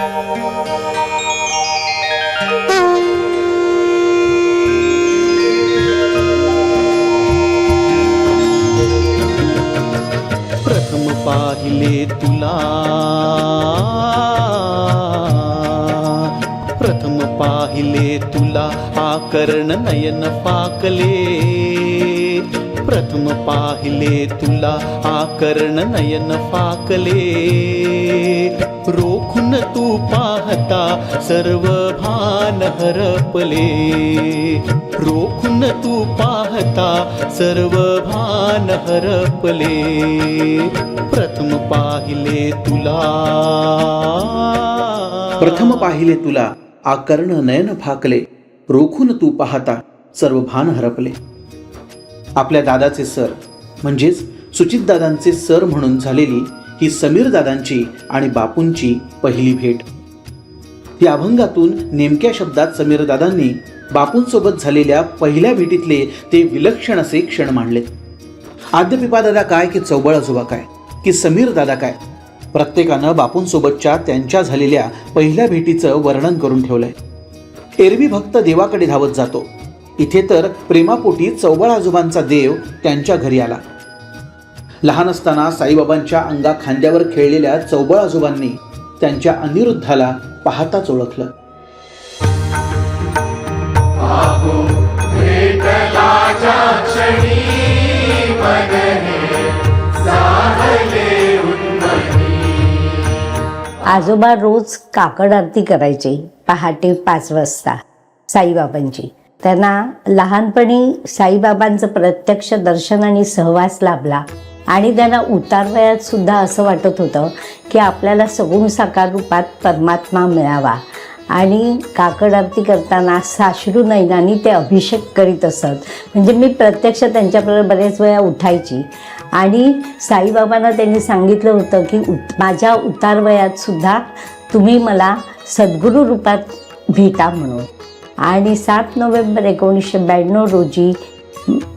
प्रथम पाहिले तुला. प्रथम पाहिले तुला आकर्ण नयन पाकले. प्रथम पाहिले तुला आकर्ण नयन पाकले. तू पाहता सर्व भान हरपले. रोखून तू पाहता सर्व भान हरपले. प्रथम पाहिले तुला. प्रथम पाहिले तुला आकर्ण नयन फाकले. रोखून तू पाहता सर्व भान हरपले. आपल्या दादाचे सर म्हणजेच सुचितदादांचे सर म्हणून झालेली ही समीर दादांची आणि बापूंची पहिली भेट. या अभंगातून नेमक्या शब्दात समीर दादांनी बापूंसोबत झालेल्या पहिल्या भेटीतले ते विलक्षण असे क्षण मांडले आद्यपिपा दादा काय की चौबळ आजोबा काय की समीर दादा काय? प्रत्येकानं बापूंसोबतच्या त्यांच्या झालेल्या पहिल्या भेटीचं वर्णन करून ठेवलंय. एरवी भक्त देवाकडे धावत जातो. इथे तर प्रेमापोटी चौबळ आजोबांचा देव त्यांच्या घरी आला. लहान असताना साईबाबांच्या अंगा खांद्यावर खेळलेल्या चौबळ आजोबांनी त्यांच्या अनिरुद्धाला पाहताच ओळखलं. आजोबा रोज काकड आरती करायचे पहाटे पाच वाजता साईबाबांची. त्यांना लहानपणी साईबाबांचं प्रत्यक्ष दर्शन आणि सहवास लाभला. आणि त्यांना उतारवयात सुद्धा असं वाटत होतं की आपल्याला सगुण साकार रूपात परमात्मा मिळावा. आणि काकड आरती करताना साश्रू नैनानी ते अभिषेक करीत असत. म्हणजे मी प्रत्यक्ष त्यांच्याबरोबर बरेच वेळा उठायची. आणि साईबाबांना त्यांनी सांगितलं होतं की उत माझ्या उतारवयात सुद्धा तुम्ही मला सद्गुरू रूपात भेटा म्हणून. आणि सात नोव्हेंबर एकोणीसशे ब्याण्णव रोजी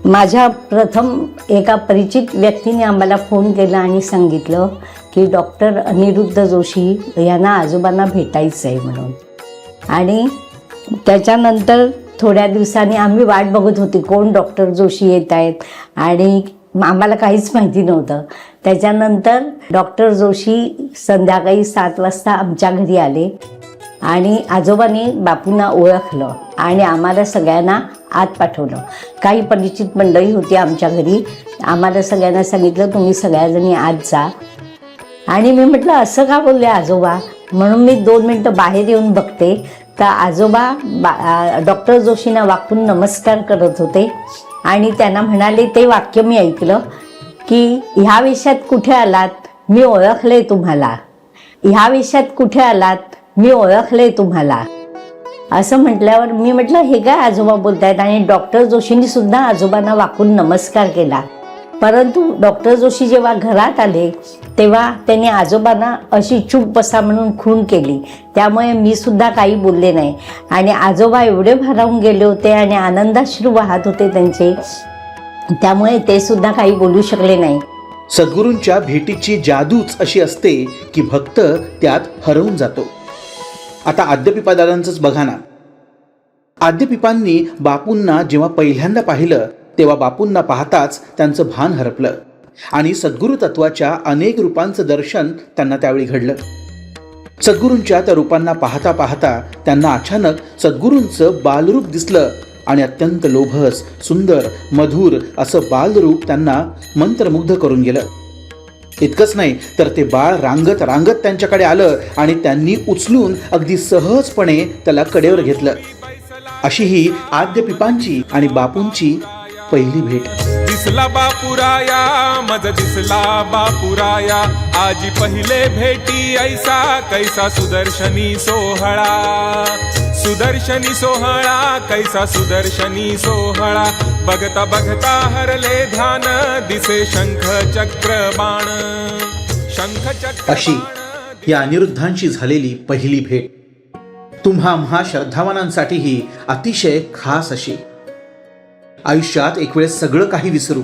माझ्या प्रथम एका परिचित व्यक्तीने आम्हाला फोन केला आणि सांगितलं की डॉक्टर अनिरुद्ध जोशी यांना आजोबांना भेटायचं आहे म्हणून. आणि त्याच्यानंतर थोड्या दिवसांनी आम्ही वाट बघत होती कोण डॉक्टर जोशी येत आहेत आणि आम्हाला काहीच माहिती नव्हतं. त्याच्यानंतर डॉक्टर जोशी संध्याकाळी सात वाजता आमच्या घरी आले. आणि आजोबांनी बापूंना ओळखलं आणि आम्हाला सगळ्यांना आत पाठवलं. काही परिचित मंडळी होती आमच्या घरी. आम्हाला सगळ्यांना सांगितलं तुम्ही सगळ्याजणी आत जा. आणि मी म्हटलं असं का बोलले आजोबा? म्हणून मी दोन मिनटं बाहेर येऊन बघते. तर आजोबा बा डॉक्टर जोशींना वाकून नमस्कार करत होते आणि त्यांना म्हणाले ते वाक्य मी ऐकलं की ह्या विषयात कुठे आलात? मी ओळखले तुम्हाला. ह्या विषयात कुठे आलात? मी ओळखले तुम्हाला. असं म्हटल्यावर मी म्हटलं हे काय आजोबा बोलतायत? आणि डॉक्टर जोशींनी सुद्धा आजोबांना वाकून नमस्कार केला. परंतु डॉक्टर जोशी जेव्हा घरात आले तेव्हा त्यांनी आजोबांना अशी चूप बसा म्हणून खून केली. त्यामुळे मी सुद्धा काही बोलले नाही. आणि आजोबा एवढे भारावून गेले होते आणि आनंदाश्रू वाहत होते त्यांचे त्यामुळे ते सुद्धा काही बोलू शकले नाही. सद्गुरूंच्या भेटीची जादूच अशी असते की भक्त त्यात हरवून जातो. आता आद्यपिपादारांचंच बघा ना. आद्यपिपांनी बापूंना जेव्हा पहिल्यांदा पाहिलं तेव्हा बापूंना पाहताच त्यांचं भान हरपलं. आणि सद्गुरू तत्वाच्या अनेक रूपांचं दर्शन त्यांना त्यावेळी घडलं. सद्गुरूंच्या त्या रूपांना पाहता पाहता त्यांना अचानक सद्गुरूंचं बालरूप दिसलं आणि अत्यंत लोभस सुंदर मधुर असं बालरूप त्यांना मंत्रमुग्ध करून गेलं. इतकंच नाही तर ते बाळ रांगत रांगत त्यांच्याकडे आलं आणि त्यांनी उचलून अगदी सहजपणे त्याला कडेवर घेतलं. अशी ही आद्य पिपांची आणि बापूंची पहिली भेट. दिसला बापुराया मज दिसला बापुराया आजी पहिले भेटी ऐसा कैसा सुदर्शनी सोहळा. सुदर्शनी सोहळा कैसा सुदर्शनी सोहळा. बघता बघता हरले ध्यान दिसे शंख चक्र बाण. शंख चक्र अशी या अनिरुद्धांशी झालेली पहिली भेट. तुम्हा आम्हा श्रद्धावानांसाठीही अतिशय खास अशी. आयुष्यात एक वेळेस सगळं काही विसरू.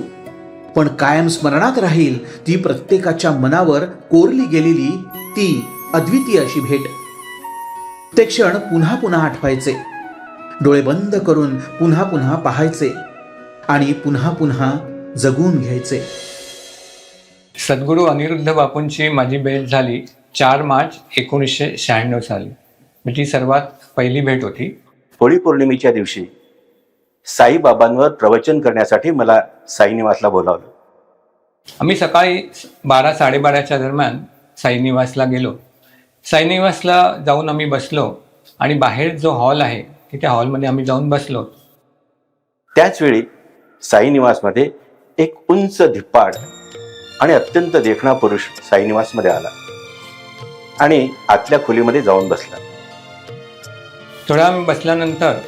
पण कायम स्मरणात राहील ती प्रत्येकाच्या मनावर कोरली गेलेली ती अद्वितीय अशी भेट. ते क्षण पुन्हा पुन्हा आठवायचे. डोळे बंद करून पुन्हा पुन्हा पाहायचे आणि पुन्हा पुन्हा जगून घ्यायचे. सद्गुरू अनिरुद्ध बापूंची माझी भेट झाली चार मार्च एकोणीसशे शहाण्णव साली. मी ती सर्वात पहिली भेट होती. होळी पौर्णिमेच्या दिवशी. साईबाबांवर प्रवचन करण्यासाठी मला साईनिवासला बोलावलं. आम्ही सकाळी बारा साडेबाराच्या दरम्यान साईनिवासला गेलो. साईनिवासला जाऊन आम्ही बसलो आणि बाहेर जो हॉल आहे तिथे हॉलमध्ये आम्ही जाऊन बसलो. त्याच वेळी साईनिवासमध्ये एक उंच धिप्पाड आणि अत्यंत देखणा पुरुष साईनिवासमध्ये आला आणि आतल्या खोलीमध्ये जाऊन बसला. थोड्या वेळ बसल्यानंतर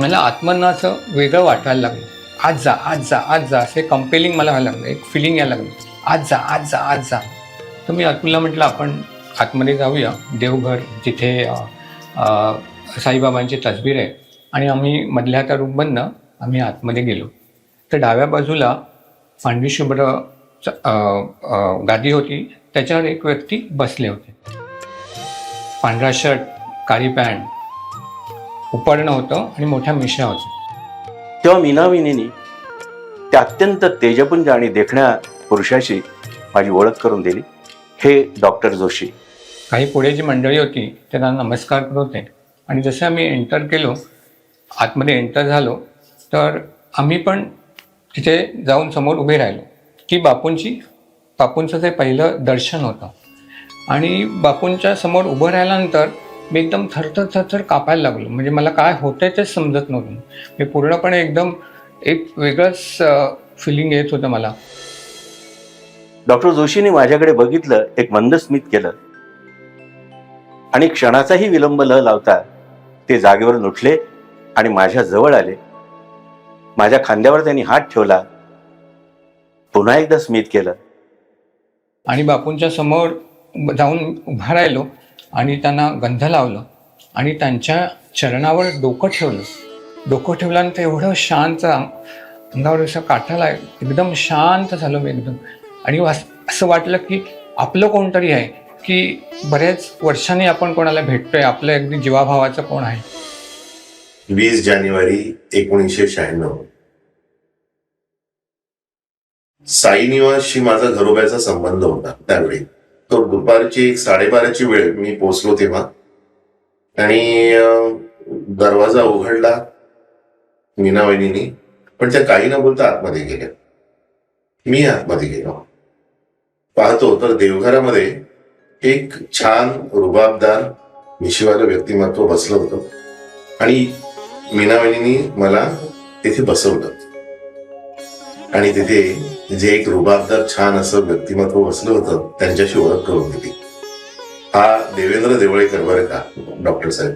मला आत्मना असं वेगळं वाटायला लागलं. आज जा आज जा आज जा असे कंपेलिंग मला व्हायला लागलं. एक फिलिंग यायला लागलं. आज जा आज जा आज जा. तर मी अतुलला म्हटलं आपण आतमध्ये जाऊया. देवघर जिथे साईबाबांची तसबीर आहे. आणि आम्ही मधल्या त्या रूममधनं आम्ही आतमध्ये गेलो. तर डाव्या बाजूला पांढरी शुभ्र च- गादी होती. त्याच्यावर एक व्यक्ती बसले होते. पांढरा शर्ट काळी पॅन्ट उपरणं होतं आणि मोठ्या मिशा होत्या. तेव्हा मीनाविनीनी त्या अत्यंत तेजपुंज आणि देखण्या पुरुषाशी माझी ओळख करून दिली. हे डॉक्टर जोशी. काही पुढे जी मंडळी होती त्यांना नमस्कार करत होते. आणि जसं आम्ही एंटर केलो आतमध्ये एंटर झालो तर आम्ही पण तिथे जाऊन समोर उभे राहिलो की बापूंची बापूंचं ते पहिलं दर्शन होतं. आणि बापूंच्या समोर उभं राहिल्यानंतर मी एकदम थरथर थरथर कापायला लागलो. म्हणजे मला काय होतंय तेच समजत नव्हतं. मी पूर्णपणे एकदम एक वेगळंच फिलिंग येत होतं मला. डॉक्टर जोशीने माझ्याकडे बघितलं एक मंद स्मित केलं. आणि क्षणाचाही विलंब न लावता ते जागेवरून उठले आणि माझ्या जवळ आले. माझ्या खांद्यावर त्यांनी हात ठेवला. पुन्हा एकदा स्मित केलं. आणि बापूंच्या समोर जाऊन उभा राहिलो. आणि त्यांना गंध लावलं आणि त्यांच्या चरणावर डोकं ठेवलं. डोकं ठेवल्यानंतर एवढं शांत अंगावर असं काठाला एकदम शांत झालो मी एकदम. आणि असं वाटलं की आपलं कोणतरी आहे की बऱ्याच वर्षांनी आपण कोणाला भेटतोय आपलं अगदी जीवाभावाचं कोण आहे? वीस जानेवारी एकोणीसशे शहाण्णव. साईनिवासशी माझा घरोब्याचा संबंध होता त्यावेळी. तो दुपारची एक साडेबाराची वेळ मी पोचलो तेव्हा. आणि दरवाजा उघडला मीनावहिनी पण त्या काही न बोलता आतमध्ये गेल्या. मी आतमध्ये गेलो. पाहतो तर देवघरामध्ये एक छान रुबाबदार मिशीवालं व्यक्तिमत्व बसलं होतं. आणि मीनावहिनी मला तिथे बसवलं. आणि तिथे जे एक रुबाबदार छान असं व्यक्तिमत्व बसलं होतं त्यांच्याशी ओळख करून दिली. हा देवेंद्र देवळेकर बरं का डॉक्टर साहेब?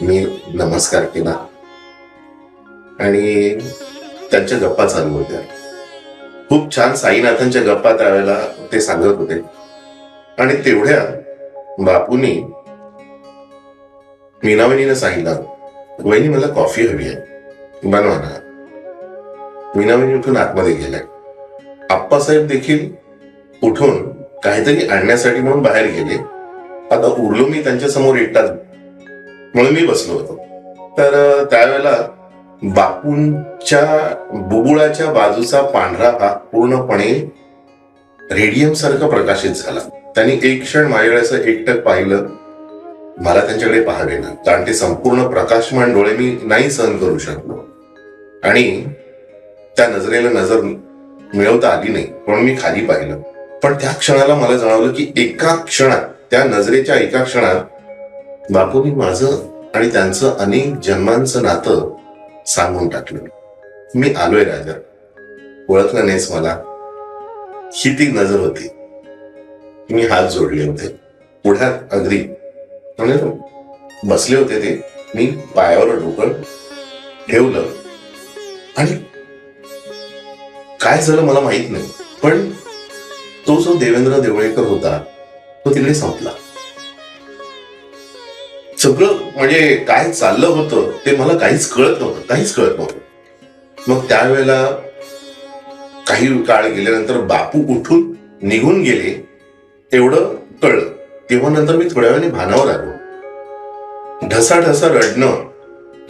मी नमस्कार केला. आणि त्यांच्या गप्पा चालू होत्या. खूप छान साईनाथांच्या गप्पा त्यावेळेला ते सांगत होते. आणि तेवढ्या बापूंनी मीनावणीनं सांगितलं वहिनी मला कॉफी हवी आहे. बनवा ना. मीनावणी उठून आतमध्ये गेलाय. आप्पासाहेब देखील उठून काहीतरी आणण्यासाठी म्हणून बाहेर गेले. आता उरलो मी त्यांच्यासमोर एकटाच. म्हणून मी बसलो होतो. तर त्यावेळेला बापूंच्या बुबुळाच्या बाजूचा पांढरा भाग पूर्णपणे रेडियम सारखं प्रकाशित झाला. त्यांनी एक क्षण माझ्याकडे असं एकटक पाहिलं. मला त्यांच्याकडे पाहावे ना. कारण ते संपूर्ण प्रकाशमान डोळे मी नाही सहन करू शकलो. आणि त्या नजरेला नजर मिळवता आली नाही म्हणून मी खाली पाहिलं. पण त्या क्षणाला मला जाणवलं की एका क्षणात त्या नजरेच्या एका क्षणात बापूंनी माझं आणि त्यांचं अनेक जन्मांचं नातं सांगून टाकलं. मी आलोय राजा. ओळखलं नाहीस मला. ही ती नजर होती. मी हात जोडले होते. पुढ्यात अगदी. म्हणजे बसले होते ते. मी पायावर डोकं ठेवलं. आणि काय झालं मला माहीत नाही. पण तो जो देवेंद्र देवळेकर होता तो तिकडे संपला. सगळं म्हणजे काय चाललं होतं ते मला काहीच कळत नव्हतं काहीच कळत नव्हतं. मग त्यावेळेला काही काळ गेल्यानंतर बापू उठून निघून गेले तेवढं कळलं. तेव्हा नंतर मी थोड्या वेळाने भानावर आलो. ढसाढसा रडणं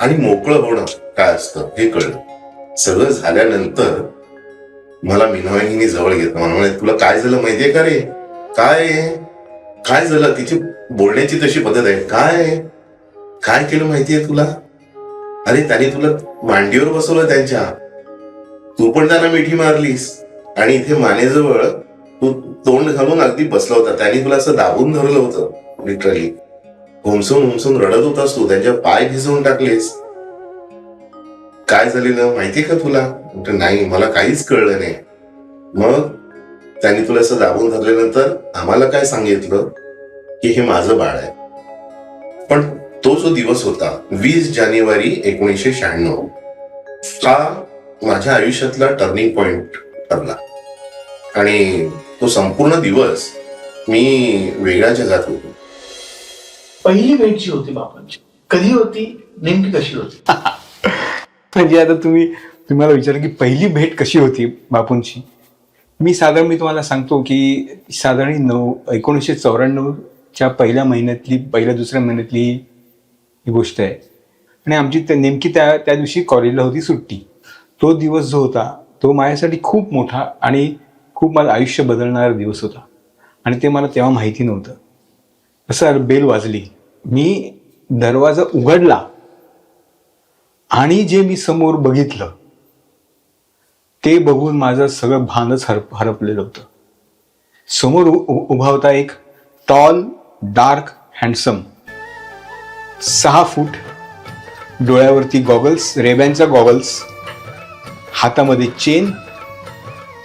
आणि मोकळं होणं काय असतं हे कळलं. सगळं झाल्यानंतर मला मीनावाहिनी जवळ घेतलं. मला म्हणे तुला काय झालं माहितीये का रे? काय? काय झालं? तिची बोलण्याची तशी पद्धत आहे. काय? काय केलं माहितीये तुला? अरे त्याने तुला मांडीवर बसवलं त्यांच्या. तू पण त्यांना मिठी मारलीस. आणि इथे मानेजवळ तू तोंड घालून अगदी बसला होता. त्यांनी तुला असं दाबून धरलं होतं लिटरली हुमसून हुमसून रडत होतास तू. त्यांच्या पाय भिजवून टाकलेस. काय झालेलं माहितीये का तुला? म्हटलं, नाही मला काहीच कळलं नाही. मग त्यांनी तुला असं दाबून धरल्यानंतर आम्हाला काय सांगितलं? की हे माझं बाळ आहे. पण तो जो दिवस होता वीस जानेवारी एकोणीसशे शहाण्णव हा माझ्या आयुष्यातला टर्निंग पॉइंट ठरला. आणि तो संपूर्ण दिवस मी वेगळ्या जगात होतो. पहिली भेट जी होती बापांची कधी होती? नेमकी कशी होती? म्हणजे आता तुम्ही तुम्हाला विचारा की पहिली भेट कशी होती बापूंची? मी साधारण मी तुम्हाला सांगतो की साधारण नऊ एकोणीसशे चौऱ्याण्णवच्या पहिल्या महिन्यातली पहिल्या दुसऱ्या महिन्यातली ही गोष्ट आहे. आणि आमची त्या नेमकी त्या त्या दिवशी कॉलेजला होती सुट्टी. तो दिवस जो होता तो माझ्यासाठी खूप मोठा आणि खूप माझं आयुष्य बदलणारा दिवस होता. आणि ते मला तेव्हा माहिती नव्हतं. असं बेल वाजली. मी दरवाजा उघडला. आणि जे मी समोर बघितलं ते बघून माझं सगळं भानच हरप हरपलेलं होतं. समोर उ- उ- उभा होता एक टॉल डार्क हँडसम सहा फूट डोळ्यावरती गॉगल्स रेब्यांचा गॉगल्स हातामध्ये chain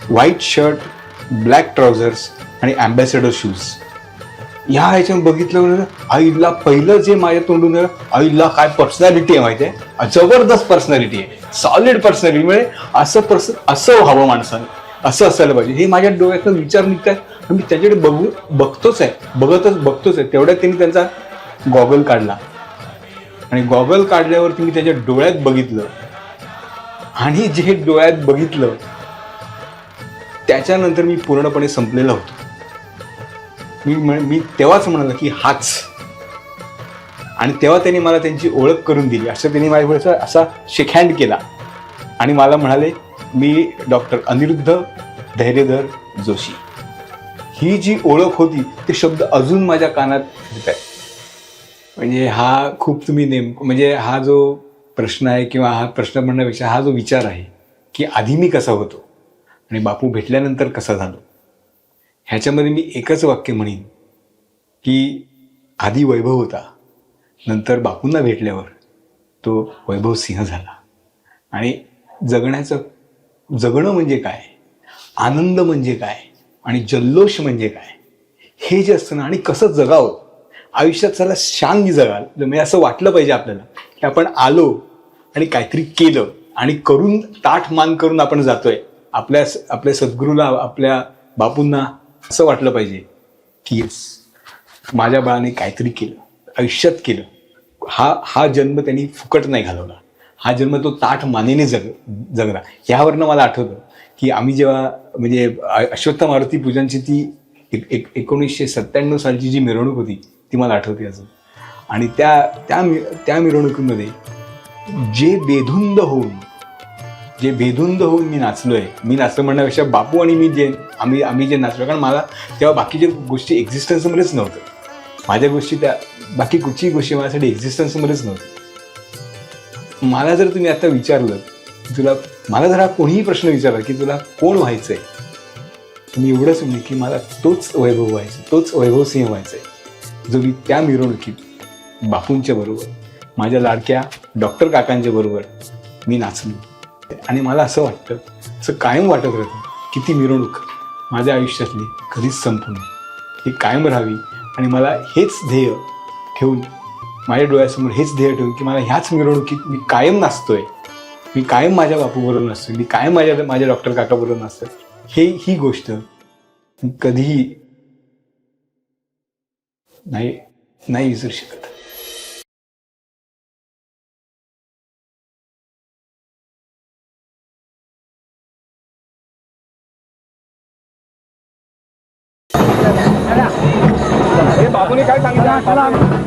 white shirt black trousers आणि अँबॅसेडर शूज ह्या ह्याच्यानं बघितलं आईला पहिलं जे माझ्या तोंडून आईला काय पर्सनॅलिटी आहे माहिती आहे जबरदस्त पर्सनॅलिटी आहे. सॉलिड पर्सनॅलिटी म्हणजे असं पर्सन असं व्हावं माणसानं. असं असायला पाहिजे. हे माझ्या डोळ्यातून विचार निघतात आहे मी त्याच्याकडे बघू बघतोच आहे. बघतच बघतोच आहे. तेवढ्यात त्यांनी त्यांचा गॉगल काढला. आणि गॉगल काढल्यावरती मी त्याच्या डोळ्यात बघितलं. आणि जे डोळ्यात बघितलं त्याच्यानंतर मी पूर्णपणे संपलेला होतो. मी म्हण- मी तेव्हाच म्हणालो की हाच. आणि तेव्हा त्यांनी मला त्यांची ओळख करून दिली. असं त्यांनी माझ्याकडे असा शेक हँड केला. आणि मला म्हणाले मी डॉक्टर अनिरुद्ध धैर्यधर जोशी. ही जी ओळख होती ते शब्द अजून माझ्या कानात येत आहे म्हणजे हा खूप तुम्ही नेम म्हणजे हा जो प्रश्न आहे किंवा हा प्रश्न म्हणण्यापेक्षा हा जो विचार आहे की आधी मी कसा होतो आणि बापू भेटल्यानंतर कसा झालो? ह्याच्यामध्ये मी एकच वाक्य म्हणेन की आधी वैभव होता नंतर बापूंना भेटल्यावर तो वैभव सिंह झाला. आणि जगण्याचं जगणं म्हणजे काय आनंद म्हणजे काय आणि जल्लोष म्हणजे काय हे जे असतं ना आणि कसं जगावं आयुष्यात चला शांगी जगाल म्हणजे असं वाटलं पाहिजे आपल्याला की आपण आलो आणि काहीतरी केलं आणि करून ताठ मान करून आपण जातोय आपल्या आपल्या सद्गुरूला आपल्या बापूंना असं वाटलं पाहिजे की येस माझ्या बाळाने काहीतरी केलं आयुष्यात केलं. हा हा जन्म त्यांनी फुकट नाही घालवला. हा जन्म तो ताठ मानेने जग जगला. ह्यावरनं मला आठवतं की आम्ही जेव्हा म्हणजे अश्वत्थ मारुती पूजनची ती एक एक एकोणीसशे सत्त्याण्णव सालची जी मिरवणूक होती ती मला आठवते अजून. आणि त्या त्या मि- त्या मिरवणुकीमध्ये जे बेधुंद होऊन जे भेदुंद होऊन मी नाचलोय मी नाचलं म्हणण्यापेक्षा बापू आणि मी जे आम्ही आम्ही जे नाचलो कारण मला तेव्हा बाकीच्या गोष्टी एक्झिस्टन्समध्येच नव्हतं. माझ्या गोष्टी त्या बाकी कुठचीही गोष्टी माझ्यासाठी एक्झिस्टन्समध्येच नव्हतं. मला जर तुम्ही आता विचारलं तुला मला जर हा कोणीही प्रश्न विचारला की तुला कोण व्हायचं आहे मी एवढंच म्हणेन की मला तोच वैभव व्हायचा तोच वैभव सिंह व्हायचा आहे जो मी त्या मिरवणुकीत बापूंच्या बरोबर माझ्या लाडक्या डॉक्टर काकांच्या बरोबर मी नाचलो. आणि मला असं वाटतं असं कायम वाटत राहतं की ती मिरवणूक माझ्या आयुष्यातली कधीच संपू नये ही कायम राहावी आणि मला हेच ध्येय ठेवून माझ्या डोळ्यासमोर हेच ध्येय ठेवून की मला ह्याच मिरवणुकीत मी कायम नाचतोय. मी कायम माझ्या बापूबरोबर नसतोय मी कायम माझ्या माझ्या डॉक्टर काकाबरोबर नसतोय हे ही गोष्ट कधीही नाही नाही विसरू शकत. बाबूने काय सांगितलं